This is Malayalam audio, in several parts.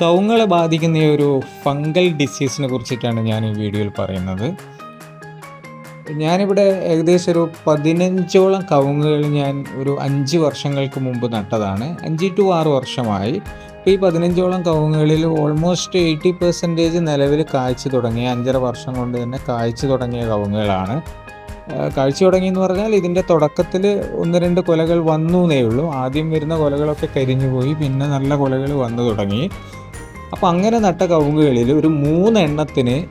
കവുങ്ങളെ ബാധിക്കുന്ന ഒരു ഫംഗൽ ഡിസീസിനെ കുറിച്ചിട്ടാണ് ഞാൻ ഈ വീഡിയോയിൽ പറയുന്നത്. ഞാനിവിടെ ഏകദേശം ഒരു പതിനഞ്ചോളം കവുങ്ങുകൾ ഞാൻ ഒരു അഞ്ച് വർഷങ്ങൾക്ക് മുമ്പ് നട്ടതാണ്. അഞ്ച് ടു ആറ് വർഷമായി. ഇപ്പോൾ ഈ പതിനഞ്ചോളം കവുങ്ങുകളിൽ ഓൾമോസ്റ്റ് എയ്റ്റി പെർസെന്റേജ് നിലവിൽ കായ്ച്ചു തുടങ്ങിയ അഞ്ചര വർഷം കൊണ്ട് തന്നെ കായ്ച്ചു തുടങ്ങിയ കവുങ്ങുകളാണ് കാഴ്ച തുടങ്ങി എന്ന് പറഞ്ഞാൽ ഇതിന്റെ തുടക്കത്തിൽ ഒന്ന് രണ്ട് കൊലകൾ വന്നു എന്നേ ഉള്ളൂ. ആദ്യം വരുന്ന കൊലകളൊക്കെ കരിഞ്ഞു പോയി പിന്നെ നല്ല കൊലകൾ വന്നു തുടങ്ങി. അപ്പോൾ അങ്ങനെ നട്ട കവുങ്ങുകളിൽ ഒരു മൂന്നെണ്ണത്തിന്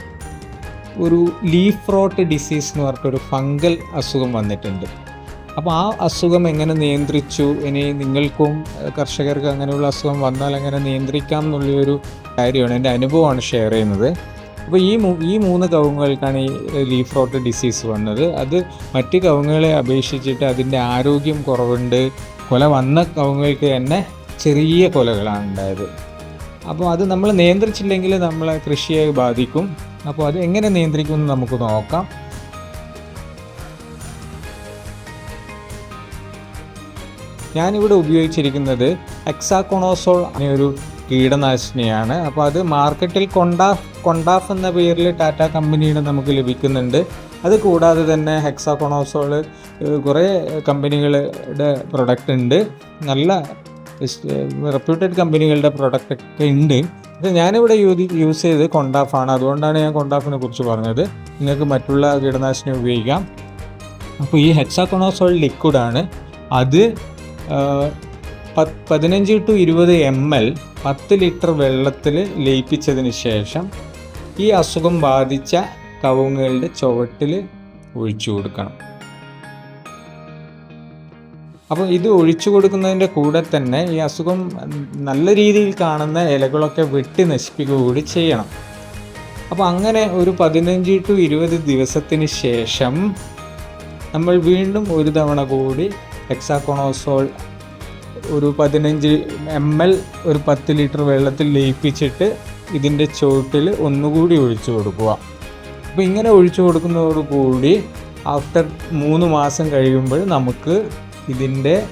ഒരു ലീഫ് റോട്ട് ഡിസീസ് എന്ന് പറഞ്ഞിട്ടൊരു ഫംഗൽ അസുഖം വന്നിട്ടുണ്ട്. അപ്പോൾ ആ അസുഖം എങ്ങനെ നിയന്ത്രിച്ചു? ഇനി നിങ്ങൾക്കും കർഷകർക്കും അങ്ങനെയുള്ള അസുഖം വന്നാൽ എങ്ങനെ നിയന്ത്രിക്കാം എന്നുള്ളൊരു കാര്യമാണ് എന്റെ അനുഭവമാണ് ഷെയർ ചെയ്യുന്നത്. അപ്പോൾ ഈ മൂ ഈ മൂന്ന് കവുങ്ങുകൾക്കാണ് ഈ ലീഫ് റോട്ട് ഡിസീസ് വന്നത്. അത് മറ്റ് കവുങ്ങുകളെ അപേക്ഷിച്ചിട്ട് അതിന്റെ ആരോഗ്യം കുറവുണ്ട്. കൊല വന്ന കവുങ്ങുകൾക്ക് തന്നെ ചെറിയ കൊലകളാണ് ഉണ്ടായത്. അപ്പോൾ അത് നമ്മൾ നിയന്ത്രിച്ചില്ലെങ്കിൽ നമ്മളെ കൃഷിയെ ബാധിക്കും. അപ്പോൾ അത് എങ്ങനെ നിയന്ത്രിക്കുമെന്ന് നമുക്ക് നോക്കാം. ഞാനിവിടെ ഉപയോഗിച്ചിരിക്കുന്നത് എക്സാക്കോണോസോൾ ഒരു കീടനാശിനിയാണ്. അപ്പോൾ അത് മാർക്കറ്റിൽ കൊണ്ടാഫ് കൊണ്ടാഫ് എന്ന പേരിൽ ടാറ്റ കമ്പനിയുടെ നമുക്ക് ലഭിക്കുന്നുണ്ട്. അത് കൂടാതെ തന്നെ ഹെക്സാകോണോസോൾ കുറേ കമ്പനികളുടെ പ്രൊഡക്റ്റ് ഉണ്ട്. നല്ല റെപ്യൂട്ടഡ് കമ്പനികളുടെ പ്രൊഡക്റ്റ് ഒക്കെ ഉണ്ട്. പക്ഷേ ഞാനിവിടെ യൂതി യൂസ് ചെയ്ത് കൊണ്ടാഫാണ്. അതുകൊണ്ടാണ് ഞാൻ കൊണ്ടാഫിനെ കുറിച്ച് പറഞ്ഞത്. നിങ്ങൾക്ക് മറ്റുള്ള കീടനാശിനി ഉപയോഗിക്കാം. അപ്പോൾ ഈ ഹെക്സാക്കോണോസോൾ ലിക്വിഡാണ് അത് പതിനഞ്ച് ടു ഇരുപത് എം എൽ പത്ത് ലിറ്റർ വെള്ളത്തിൽ ലയിപ്പിച്ചതിന് ശേഷം ഈ അസുഖം ബാധിച്ച കവുങ്ങുകളുടെ ചുവട്ടിൽ ഒഴിച്ചു കൊടുക്കണം. അപ്പോൾ ഇത് ഒഴിച്ചു കൊടുക്കുന്നതിന്റെ കൂടെ തന്നെ ഈ അസുഖം നല്ല രീതിയിൽ കാണുന്ന ഇലകളൊക്കെ വെട്ടി നശിപ്പിക്കുക കൂടി ചെയ്യണം. അപ്പോൾ അങ്ങനെ ഒരു പതിനഞ്ച് ടു ഇരുപത് ദിവസത്തിന് ശേഷം നമ്മൾ വീണ്ടും ഒരു തവണ കൂടി എക്സാക്കോണോസോൾ ഒരു പതിനഞ്ച് എം എൽ ഒരു പത്ത് ലിറ്റർ വെള്ളത്തിൽ ലയിപ്പിച്ചിട്ട് ഇതിന്റെ ചുവട്ടിൽ ഒന്നുകൂടി ഒഴിച്ചു കൊടുക്കുക. അപ്പോൾ ഇങ്ങനെ ഒഴിച്ചു കൊടുക്കുന്നതോടുകൂടി ആഫ്റ്റർ മൂന്ന് മാസം കഴിയുമ്പോൾ നമുക്ക് ഇതിന്റെ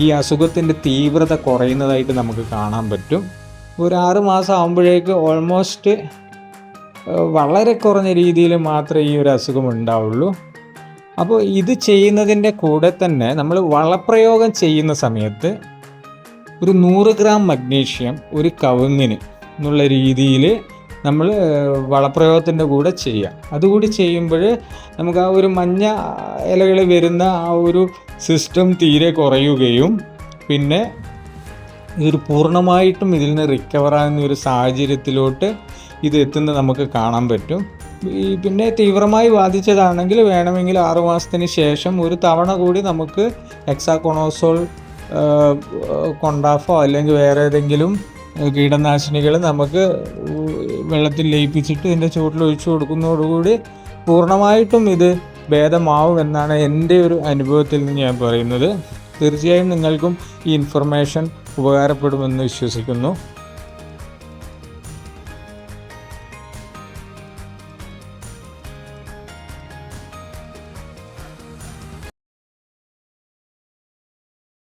ഈ അസുഖത്തിന്റെ തീവ്രത കുറയുന്നതായിട്ട് നമുക്ക് കാണാൻ പറ്റും. ഒരു ആറ് മാസം ആകുമ്പോഴേക്ക് ഓൾമോസ്റ്റ് വളരെ കുറഞ്ഞ രീതിയിൽ മാത്രമേ ഈ ഒരു അസുഖം ഉണ്ടാവുള്ളൂ. അപ്പോൾ ഇത് ചെയ്യുന്നതിന്റെ കൂടെ തന്നെ നമ്മൾ വളപ്രയോഗം ചെയ്യുന്ന സമയത്ത് ഒരു നൂറ് ഗ്രാം മഗ്നീഷ്യം ഒരു കവുങ്ങിന് എന്നുള്ള രീതിയിൽ നമ്മൾ വളപ്രയോഗത്തിന്റെ കൂടെ ചെയ്യുക അതുകൂടി ചെയ്യുമ്പോൾ നമുക്ക് ആ ഒരു മഞ്ഞ ഇലകൾ വരുന്ന ആ ഒരു സിസ്റ്റം തീരെ കുറയുകയും പിന്നെ ഇതൊരു പൂർണമായിട്ടും ഇതിൽ നിന്ന് റിക്കവറാകുന്ന ഒരു സാഹചര്യത്തിലോട്ട് ഇത് എത്തുന്നത് നമുക്ക് കാണാൻ പറ്റും. ഈ പിന്നെ തീവ്രമായി ബാധിച്ചതാണെങ്കിൽ വേണമെങ്കിൽ ആറു മാസത്തിന് ശേഷം ഒരു തവണ കൂടി നമുക്ക് എക്സാകൊണോസോൾ കൊണ്ടാഫോ അല്ലെങ്കിൽ വേറെ ഏതെങ്കിലും കീടനാശിനികൾ നമുക്ക് വെള്ളത്തിൽ ലയിപ്പിച്ചിട്ട് ഇതിന്റെ ചുവട്ടിൽ ഒഴിച്ചു കൊടുക്കുന്നതോടുകൂടി പൂർണമായിട്ടും ഇത് ഭേദമാവും എന്നാണ് എന്റെ ഒരു അനുഭവത്തിൽ നിന്ന് ഞാൻ പറയുന്നത്. തീർച്ചയായും നിങ്ങൾക്കും ഈ ഇൻഫർമേഷൻ ഉപകാരപ്പെടുമെന്ന് വിശ്വസിക്കുന്നു.